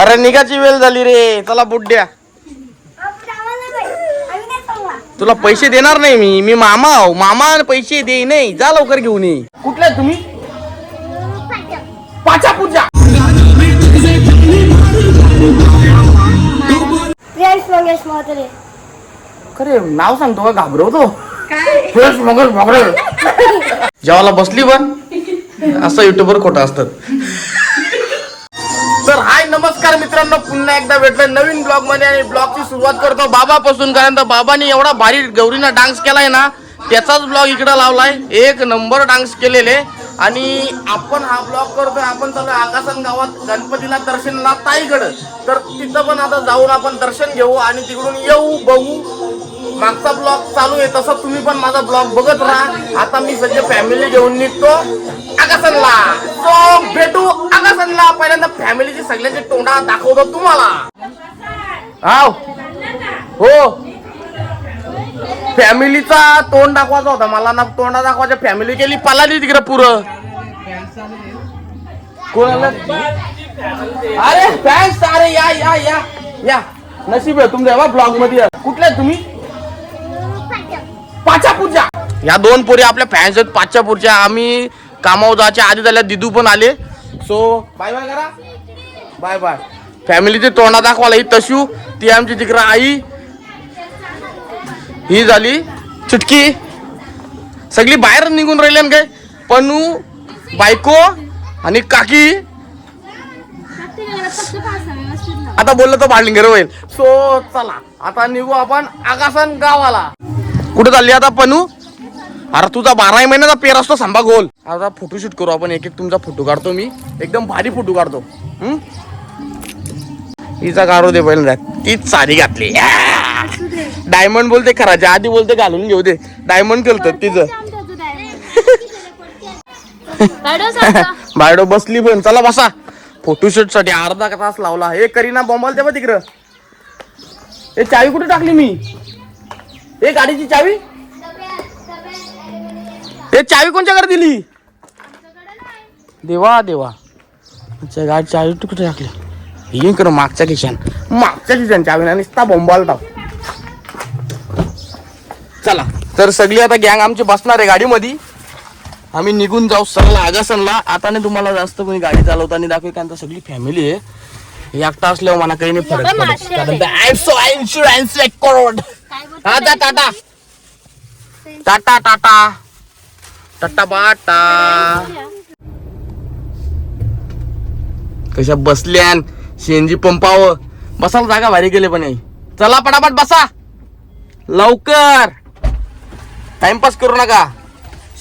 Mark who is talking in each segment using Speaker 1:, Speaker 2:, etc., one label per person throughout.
Speaker 1: अरे निघाची वेळ झाली रे. चला बुड्ड्या तुला पैसे देणार नाही मी. मी मामा आहो. मामा पैसे दे नाही. जा लवकर घेऊन ये. कुठल्या तुम्ही? पाचा पूजा. खरे नाव सांगतो का? घाबरवतो. फ्रेश मगर मगर जेवायला बसली पण. असं युट्यूबवर खोटं असतात. तर हाय नमस्कार मित्रांनो. पुन्हा एकदा भेटलं नवीन ब्लॉगमध्ये आणि ब्लॉगची सुरुवात करतो बाबापासून कारण तर बाबांनी एवढा भारी गौरीना डान्स केलाय ना त्याचाच ब्लॉग इकडे लावलाय. एक नंबर डान्स केलेले. आणि आपण हा ब्लॉग करतोय आपण चालू आकाशन गावात गणपतीला दर्शनला ताईकडं. तर तिथं पण आता जाऊन आपण दर्शन घेऊ आणि तिकडून येऊ बघू. मागचा ब्लॉग चालू आहे तसं तुम्ही पण माझा ब्लॉग बघत राहा. आता मी सध्या फॅमिली घेऊन निघतो. आकाशनला तो भेटू आकाशनला पहिल्यांदा फॅमिलीची सगळ्यांची तोंडा दाखवतो तुम्हाला. आव. हो. फॅमिलीचा तोंड दाखवायचा होता. मला ना तोंडा दाखवायच्या फॅमिली केली. पलाली तिकडे पुरं. अरे फॅन्स अरे या या या. या. नशीब आहे तुमच्या ब्लॉगमध्ये या. तुम्ही? पाचापूरच्या या दोन पोरी आपल्या फॅन्स आहेत पाचापूरच्या आम्ही कामावर जायच्या आधी झाल्या दिदू पण आले. सो बाय बाय करा. Bye bye. फॅमिलीचे तोंडा दाखवायला ही तशू ती आमची तिकडं आई. ही झाली चुटकी. सगळी बाहेर निघून राहिली काय? पनू बायको आणि काकी. आता बोललो तर भांडलिंगर होईल. सो चला. आता निघू आपण आकाशन गावाला. कुठे चालली आता पनू? अरे तुझा बारा महिन्याचा पेर असतो सांभा गोल. आता फोटोशूट करू आपण एक एक तुमचा फोटो काढतो मी. एकदम भारी फोटो काढतो. हम्म? हिचा काढू दे पहिल्यांदा. तीच साडी घातली. डायमंड बोलते खराच्या आधी बोलते घालून घेऊ दे. डायमंड केलं तिचं. बायडो बसली पण चला बसा. फोटोशूटसाठी अर्धा तास लावला. हे करीना बॉम्बाल ते बा तिकडं. हे चावी कुठे टाकली मी? हे गाडीची चावी? हे चावी कोणच्याकडे दिली? देवा देवा. अच्छा गाडी चावी तू कुठे टाकली? येईन कर मागच्या खिशान मागच्या खिशान चावी आणि नुसता बॉम्बाल टाक चला तर सगळी आता गँग आमची बसणार आहे गाडीमध्ये. आम्ही निघून जाऊ सरला आगासनला. आता नाही तुम्हाला जास्त कोणी गाडी चालवताना दाखवेल कारण सगळी फॅमिली आहे. हे एकटा असल्यावर मला काही नाही फरक पडत. कारण टाटा. टाटा टाटा टाटा. टाटा बाटा. कशा बसल्यान सीएनजी पंपावर. बसायला जागा भारी गेले पण चला पटापट बसा. लवकर. टाइमपास करू नका.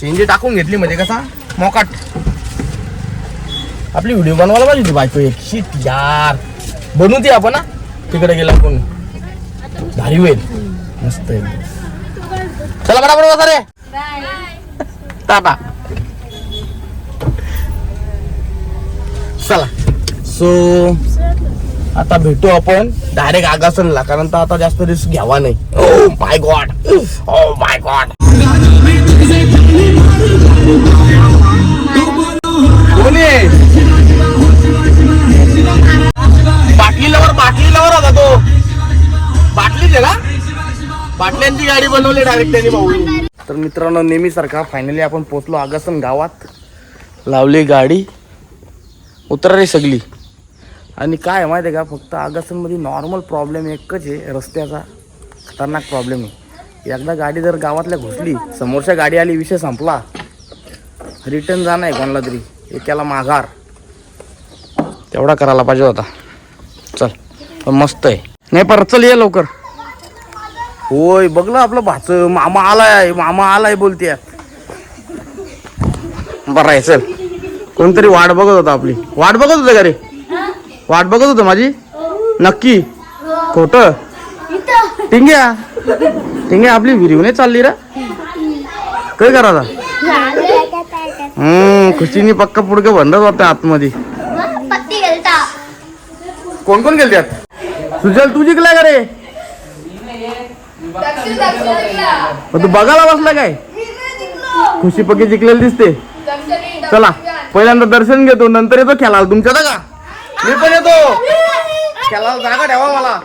Speaker 1: सीएनजी टाकून घेतली म्हणजे कसा? मोकाट. आपली व्हिडिओ बनवायला पाहिजे होती बायको एक. शीट यार. बनवू ती आपण? तिकडे गेला आपण. भारी होईल. मस्त चला बरोबर बसा रे. टाटा चला. सो आता भेटू आपण. डायरेक्ट आगासनला कारण तर आता जास्त रिस्क घ्यावा नाही. Oh my god oh my God कोणी आहे? बाटलीलावर बाटलीलावर होता तो. बाटलीच आहे का? बाटल्यांची गाडी बनवली डायरेक्ट त्यांनी भाऊ. तर मित्रांनो नेहमीसारखा फायनली आपण पोचलो आगासन गावात. लावली गाडी. उतरा रे सगळी. आणि काय आहे माहिती आहे का? फक्त आगासनमध्ये नॉर्मल प्रॉब्लेम एकच आहे रस्त्याचा. खतरनाक प्रॉब्लेम आहे. एकदा गाडी जर गावातल्या घुसली समोरच्या गाडी आली विषय संपला. रिटर्न जाणं आहे कोणाला तरी. एकाला माघार. तेवढा करायला पाहिजे होता. चल मस्त आहे. नाही पर चल ये लवकर. होय बघलं आपलं भाच. मामा आलाय मामा आलाय बोलते बरं आहे चल. कोणतरी वाट बघत होता आपली. वाट बघत होतं का रे? वाट बघत होतं माझी? नक्की? खोट? टिंग्या? टिंग्या आपली विरिवणे चालली रा? काय करा हम्म खुशीनी पक्का पुडकं भंडत होत्या आतमध्ये. कोण कोण गेल त्यात सुजल तू जिंकला का रे? तू बघायला बसला काय? खुशी पक्की जिंकलेली दिसते. चला पहिल्यांदा दर्शन घेतो नंतर येतो खेळायला. तुमच्या का मी पण येतो. खेळायला जागा ठेवा मला.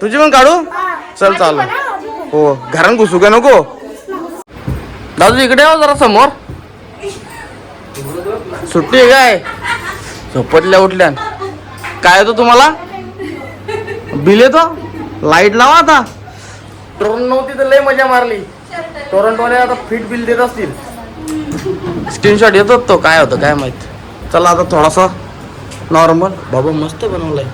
Speaker 1: तुझी पण काढू?
Speaker 2: हा.
Speaker 1: चल चालू
Speaker 2: हा.
Speaker 1: हो घरात घुसू का नको? दादू इकडे यावं जरा समोर. सुट्टी आहे काय? झोपटल्या उठल्या काय येतो तुम्हाला? बिल येतो? लाइट लावा आता. टोरंट नव्हती तर लय मजा मारली. टोरंटवाले आता फिट बिल देत असतील. स्क्रीनशॉट येतात तो काय होतं काय माहीत. चला आता थोडासा नॉर्मल बाबा मस्त बनवलाय.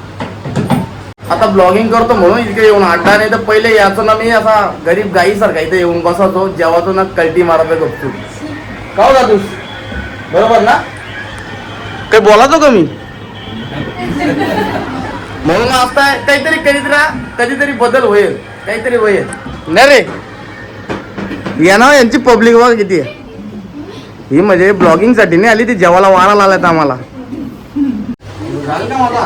Speaker 1: आता ब्लॉगिंग करतो म्हणून इकडे येऊन अड्डा नाही तर पहिले याचं ना मी असा गरीब गाईसारखा इथे येऊन बसायचो जेव्हा तो ना कल्टी मारत गपचूप. का हो जातूस बरोबर ना? काही बोलायचो का मी? म्हणून आता काहीतरी कधीतरी कधीतरी बदल होईल काहीतरी होईल. नाही रे. या ना यांची पब्लिक बघ किती आहे. ही म्हणजे ब्लॉगिंगसाठी नाही आली ती जेवायला वारा लावल्यात आम्हाला. झालं का माझा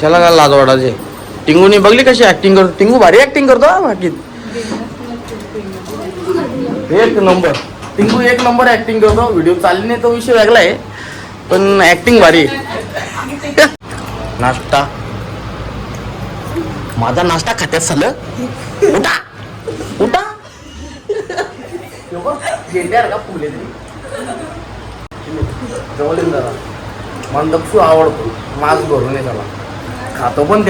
Speaker 1: त्याला काय लाज वाटायचे? टिंगूनी बघली कशी ऍक्टिंग करतो? टिंगू भारी ऍक्टिंग करतो हा बाकी एक नंबर. टिंगू एक नंबर ऍक्टिंग करतो. व्हिडिओ चालली नाही तो विषय वेगळा आहे पण ऍक्टिंग भारी आहे. नाश्ता. माझा नाश्ता खात्यात झालं. उठा. उठा. फुले जवळ मला दक्षू आवडतो. मास भरून आहे त्याला. खातो पण?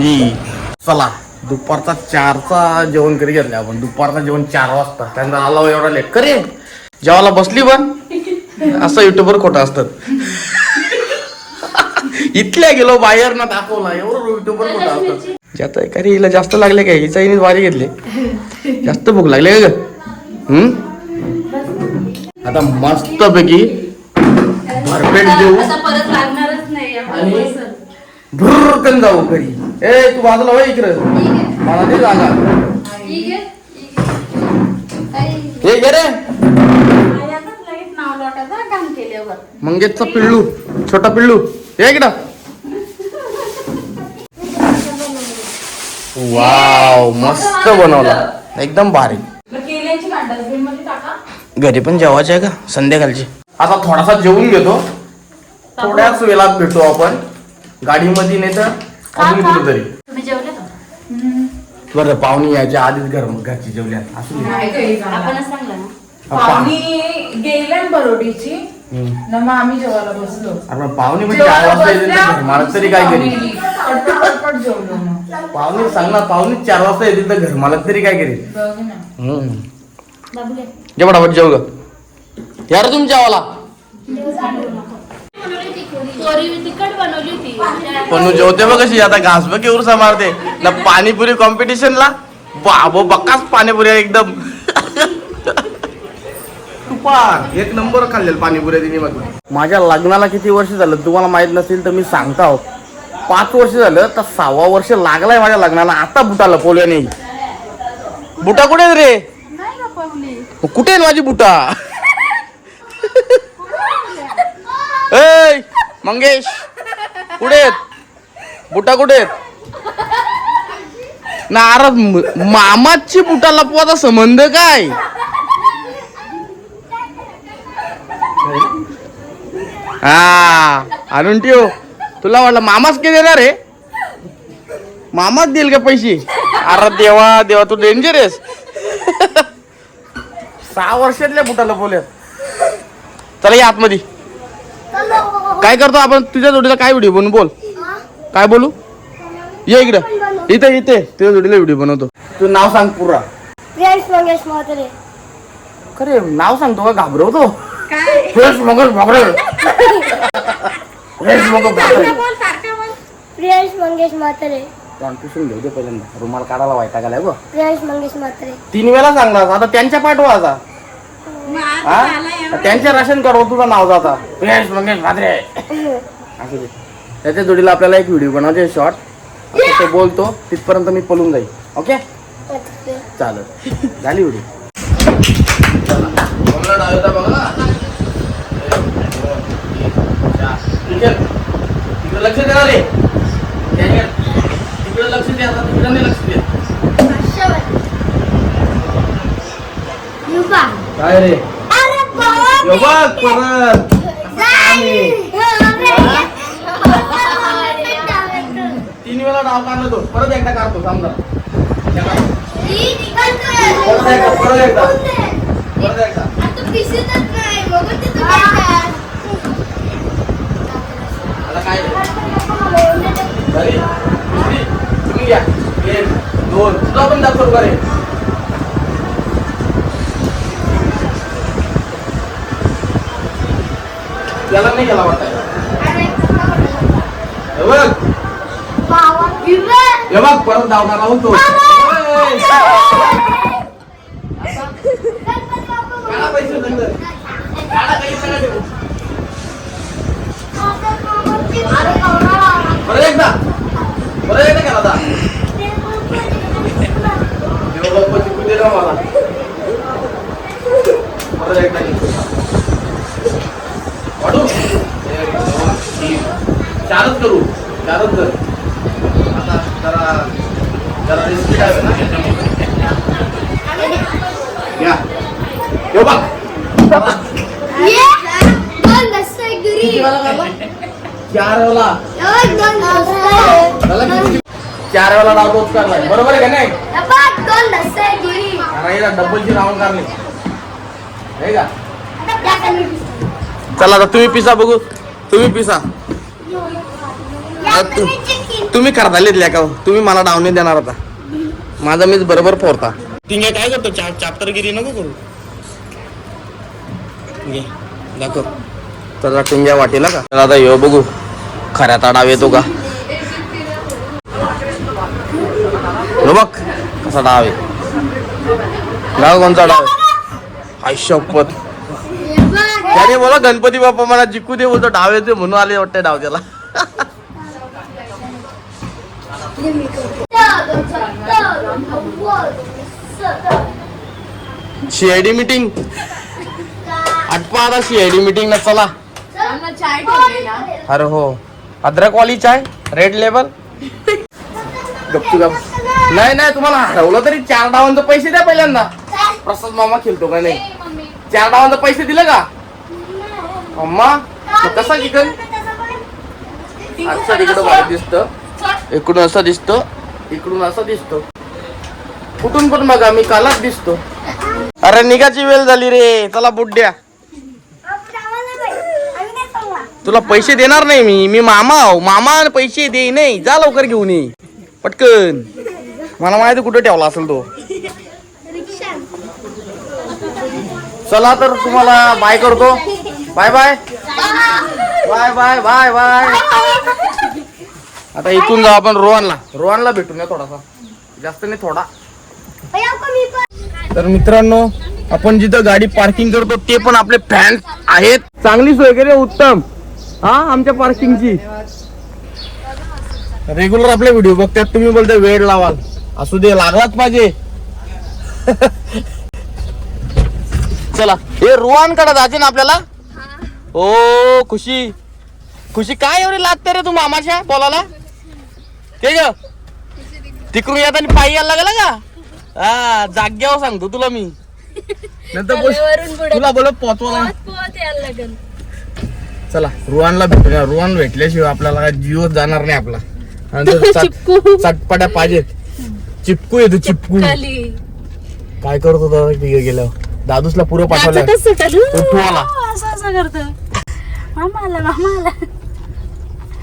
Speaker 1: ई. चला दुपारचा चारचा जेवण करी घेतलं आपण. दुपारचा जेवण चार वाजता. त्यांना आला एवढा लेट करे. जेवायला बसली पण. असं युट्यूबवर खोटं असतात. इथल्या गेलो बाहेर ना दाखवला एवढं युट्यूबवर खोटं असतात. ज्यात का रे हिला जास्त लागले काय हिचा हिने वारी घेतली. जास्त भूक लागली का ग? हम्म आता मस्त पैकी भरपेट देऊ. आणि-. भुरकन जाऊ घरी. ए तू बाजूला वय इकडं. मला दे जागा. हे घे रे. मंगेशचा पिल्लू छोटा पिल्लू. हे इकडं. वाव मस्त बनवला. एकदम भारी. घरी पण जेवायची आहे का? संध्याकाळची. आता थोडासा जेवून घेतो. थोड्याच वेळात भेटू आपण. गाडीमध्ये नाही तर अजून कुठेतरी. बरं पाहुणी यायच्या आधीच घर घरची जेवल्या असू
Speaker 3: पाहुणी. गेल्या बरोडीची. ना मग आम्ही जेवायला बसलो.
Speaker 1: अरे पण पाहुणे म्हणजे चार वाजता येतील तर काय करी
Speaker 3: पटपट पटपट जेवलो मग.
Speaker 1: पाहुणे सांग ना पाहुणे चार वाजता येतील तर घर. मालक तरी काय करेल
Speaker 3: बघ ना.
Speaker 4: बाबूले
Speaker 1: जे पटापट जेव ग. यार तुमच्या वाला
Speaker 4: पोरी तिखट बनवली होती.
Speaker 1: पण जेवते बघ कशी आता घास बघ केवढसा मारते ना पाणीपुरी कॉम्पिटिशनला बाबो बक्काच पाणीपुरी एकदम. तुपार एक नंबर खाल्लेलं पाणीपुरी तिने बघ माझ्या लग्नाला किती वर्ष झालं तुम्हाला माहीत नसेल तर मी सांगता आहो. पाच वर्ष झालं तर सहावा वर्ष लागलाय माझ्या लग्नाला. आता बुटा लपवल्या नाही. बुटा कुठे आहेत रे? मग कुठे आहे माझी बुटा? ए मंगेश कुठे आहेत? बुटा कुठे आहेत? ना अरे मामाची बुटा लपवाचा संबंध काय? हा आणून ठेव. तुला वाटलं मामाच के देणार आहे? मामाच देईल का पैसे? अरे देवा देवा तू डेंजर आहेस. सहा वर्षातल्या बुटा लपवल्यात चला या आतमध्ये. काय करतो आपण? तुझ्या जोडीला काय व्हिडिओ बनवू? बोल? काय बोलू? ये इकडं. इथे इथे. तुझ्या जोडीला व्हिडिओ बनवतो. तू नाव सांग पुरा. खरे नाव सांगतो का? घाबरवतो.
Speaker 4: काय?
Speaker 1: फ्रेश मगर घाबरे फ्रेश मगर घाबरे
Speaker 4: बोल सारखं बोल.
Speaker 2: फ्रेंड्स मंगेश म्हात्रे.
Speaker 1: कॉन्फ्युशन घेऊ दे पहिल्यांदा रुमाल काढायला व्हायचा का गो.
Speaker 2: फ्रेंड्स मंगेश म्हात्रे.
Speaker 1: तीन वेळा सांगला आता त्यांच्या पाठवा आता.
Speaker 4: मग आज
Speaker 1: हा? त्यांच्या राशन कार्डवर तुझं नाव जाता. फ्रेश मंगेश असू दे. त्याच्या जोडीला आपल्याला एक व्हिडिओ बनवायचे शॉर्ट. तो बोलतो तिथपर्यंत मी पळून जाईल ओके? चालेल. झाली व्हिडिओ. तिकडे लक्ष द्या रे. तिकडे लक्ष द्या आता तिकडे नाही लक्ष द्या काय रे? बघ परत. तीन वेळा डाव काढला तो. परत एकदा काढतो समजा परत एकदा परत एकदा. परत एकदा काय? तुम्ही घ्या एक दोन. तुला पण दाखव त्याला नाही गेला वाटत हे बघ. परत धावणार आहोत तो. ओय! काढा पैसे परत एकदा. परत एकदा केला आता देव बाप्पा चिकू दे ना मला. परत एकदा तीन. चारच करू. चारच कर. आता जरा जरा रिस्की आहे ना? यो. बघ किती वेळा काढला? चार वेळा चार वेळा डाव तोच काढलाय बरोबर आहे का नाही? डबलची राऊंड काढली. का? चला आता तुम्ही पिसा बघू. तुम्ही पिसा. तुम्ही करता लिहिल्या का तुम्ही मला डाव नाही देणार आता. माझा मीच बरोबर फोरता तिंगे काय करतो? चाप चाप्टरगिरी नको करू. दाखव. त्याला टिंग्या वाटेला का? तर आता यो बघू. खऱ्या डाव येतो का? हो बघ कसा डाव आहे. डाव कोणता डाव आहे? शपथ. त्याने बोला गणपती बाप्पा मला जिकू दे बोलतो डाव येते म्हणून आले वाटते डाव त्याला सीआयडी मीटिंग. आठवा आता सीआयडी मीटिंग ना चला.
Speaker 4: चाय ना.
Speaker 1: अरे हो. अद्रक वाली चाय रेड लेबल गपचू गप. नाही नाही तुम्हाला हरवलं तरी चार डावांचे पैसे द्या पहिल्यांदा. प्रसाद मामा खेळतो का नाही? चार डावांचे पैसे दिले का? अम्मा मग कसा चिकन? असं तिकडं बाहेर दिसत. इकडून असं दिसत. इकडून असं दिसतो. कुठून पण बघा मी कालच दिसतो. अरे निघाची वेळ झाली रे. चला बुड्ड्या तुला पैसे देणार नाही मी. मी मामा आहो. मामा पैसे दे नाही. जा लवकर घेऊन ये. पटकन. मला माहिती कुठे ठेवला असेल तो. चला तर तुम्हाला बाय करतो. Bye bye bye bye bye bye आता इथून जाऊ आपण रोहनला. रोहनला भेटून या थोडासा. जास्त नाही थोडा. तर मित्रांनो आपण जिथं गाडी पार्किंग करतो ते पण आपले फॅन्स आहेत. चांगली सोय केली उत्तम. हा आमच्या पार्किंगची. रेग्युलर आपले व्हिडिओ बघतात तुम्ही बोलता वेळ लावाल. असू दे लागलाच पाहिजे. चला. हे रुवानकडे जायचे ना आपल्याला? ओ खुशी. खुशी काय एवढी लागते रे तू मामाच्या बोलाला ते ग तिकडून येत आणि पायी यायला लागला का? हा जाग्यावर सांगतो तुला मी. नंतर बोल- तुला बोल पोचवाला चला रुवानला भेटूया. रुवान भेटल्याशिवाय आपल्याला काय जीव जाणार नाही आपला. आणि तो चट- चटपट्या पाहिजेत. चिपकू येतो चिपकू. काय करत होता तिघे गेल्यावर? दादूसला पुरं पाठवलं उठवाला
Speaker 4: असं असं करतो. मामाला मामाला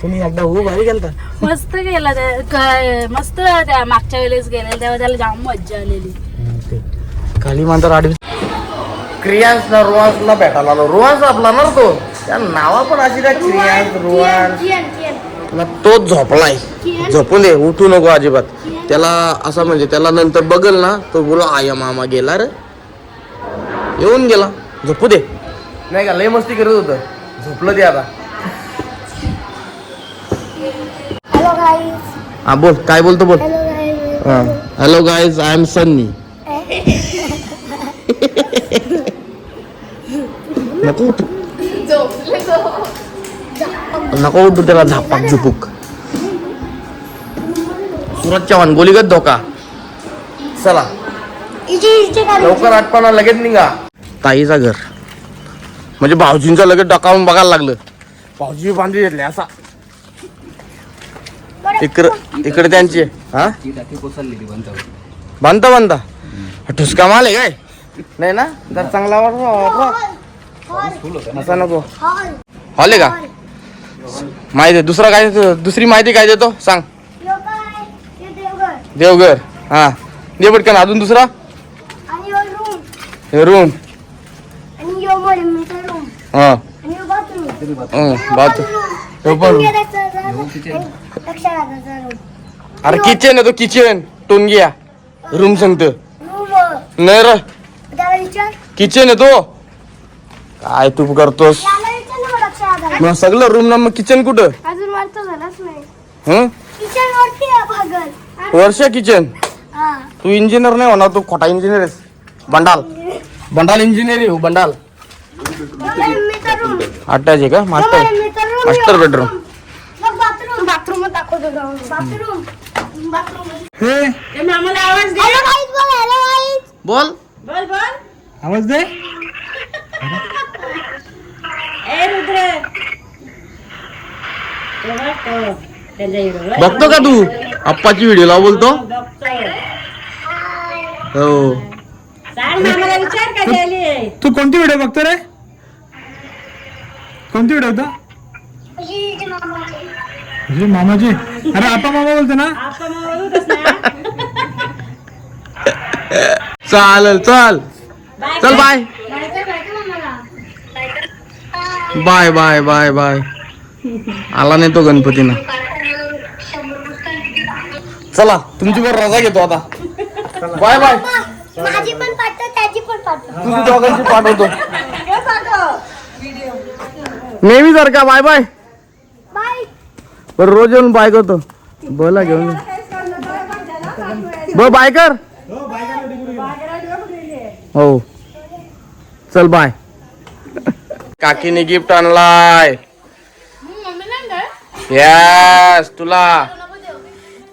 Speaker 1: तुम्ही एकदा हो भारी गेलता.
Speaker 4: मस्त गेला त्या काय मस्त त्या मागच्या वेळेस गेले तेव्हा त्याला जाम मज्जा आलेली.
Speaker 1: खाली मांजर आडवी क्रियांस ना रुवान्स ना भेटायला आलो. रुवान्स आपला ना तो. त्या नावा पण अशी त्या क्रियांस रुवान्स ना तो झोपलाय. झोपून दे उठू नको अजिबात. त्याला असं म्हणजे त्याला नंतर बघल ना तो बोला आया मामा गेला रे. येऊन गेला. झोपू दे. नाही का लय मस्ती करत होत. झोपलं ते आता. हा बोल. काय बोलतो बोल.
Speaker 2: Hello guys
Speaker 1: hello guys I am Sunny नको उठू. नको उठू त्याला झापाक झुपूक. सुरज चव्हाण गोलीगत धोका. चला. लवकर आठपणा लगेच निघा. ताईचा घर. म्हणजे भाऊजींचं लगेच डकावून बघायला लागलं. भाऊजी बांधली घेतले असा. इकडं इकडे त्यांची हा? बांधता बांधता. ठुसका माल आहे काय? नाही ना? तर चांगला वाटवा असा नको
Speaker 2: हॉल
Speaker 1: हॉल आहे का? माहिती आहे दुसरा काय दुसरी माहिती काय देतो? सांग.
Speaker 2: यो काय यो देवघर.
Speaker 1: देवघर हा. दे पटकन अजून दुसरा?
Speaker 2: आणि यो रूम
Speaker 1: हे रूम
Speaker 2: आणि यो मम्मीचा रूम
Speaker 1: हा.
Speaker 2: आणि यो बाथरूम
Speaker 1: हं, बाथरूम हे पण
Speaker 2: दक्षिणाचा रूम
Speaker 1: अरे किचन आहे तो किचन टोनगिया रूम सांगतो नाही र. किचन आहे तो. काय तू करतोस?
Speaker 2: विचार ना
Speaker 1: मग सगळं रूम ना मग किचन कुठं?
Speaker 2: अजून वरचा झालाच नाही.
Speaker 1: हं?
Speaker 2: किचन वरती आहे भागल.
Speaker 1: वर्ष किचन
Speaker 2: हा.
Speaker 1: तू इंजिनियर नाही होणार तू खोटा इंजिनियर आहेस. बंडाल. बंडाल इंजिनियर हो बंडाल.
Speaker 2: रूम
Speaker 1: अटॅच आहे का? मास्टर
Speaker 2: रूम
Speaker 1: मास्टर बेडरूम
Speaker 2: मग बाथरूम बाथरूम दाखवतो जाऊन. बाथरूम बाथरूम
Speaker 4: ते मामाला आवाज दे
Speaker 2: हॅलो गाईज बोल हॅलो गाईज
Speaker 1: बोल.
Speaker 4: बोल बोल.
Speaker 5: आवाज दे.
Speaker 1: बघतो का तू? आप्पाची व्हिडिओ लाव बोलतो. हो.
Speaker 5: तू कोणती व्हिडिओ बघतो रे? कोणती व्हिडिओ होता? मामाची. अरे आता मामा बोलतो ना?
Speaker 1: चालेल चल. चल bye. Bye bye bye bye. आला नाही तो गणपतीनं. चला तुमची वर रजा घेतो आता. Bye bye.
Speaker 2: माझी पण पाठव त्याची पण पाठव.
Speaker 1: तुझी दोघांची पाठवतो. नेहमी सारखा बाय बाय.
Speaker 2: बाय.
Speaker 1: पण रोज येऊन बाय करतो. बोला घेऊन. ब बाय कर. हो चल बाय. काकीने गिफ्ट आणलाय. यस तुला.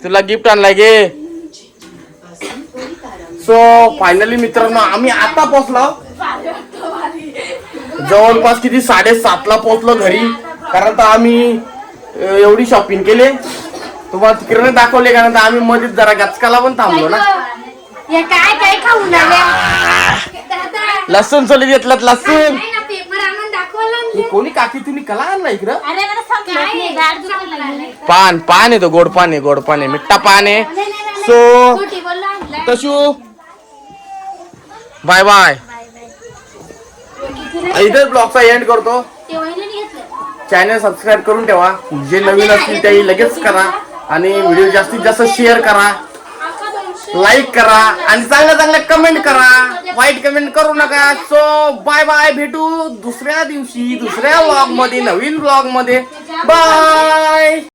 Speaker 1: तुला गिफ्ट आणलाय गे. सो फायनली मित्रांनो आम्ही आता पोहोचलो. जवळपास किती? साडेसातला पोहोचलो घरी. कारण तर आम्ही एवढी शॉपिंग केली. तुम्हाला तिकडे दाखवले कारण तर आम्ही मध्येच जरा गचकाला पण थांबलो ना.
Speaker 2: हे काय काय खाऊन आले
Speaker 1: लसूण सोली घेतलात लसूण. ही कोणी काकी तुम्ही कला आणला इकडं?
Speaker 4: अरे मला समजत नाही गाड दुखायला लागली.
Speaker 1: पान पान आहे तो गोड पान आहे गोड पान आहे मिठ्ठा पान आहे. सो तशू बाय बाय. इथेच ब्लॉगचा एंड करतो.
Speaker 2: घेतलं.
Speaker 1: चॅनल सबस्क्राईब करून ठेवा. जे नवीन असतील ते लगेच करा आणि व्हिडिओ जास्तीत जास्त शेअर करा. लाईक करा आणि चांगल्या चांगल्या कमेंट करा. वाईट कमेंट करू नका. सो बाय बाय भेटू दुसऱ्या दिवशी दुसऱ्या ब्लॉगमध्ये नवीन ब्लॉगमध्ये. बाय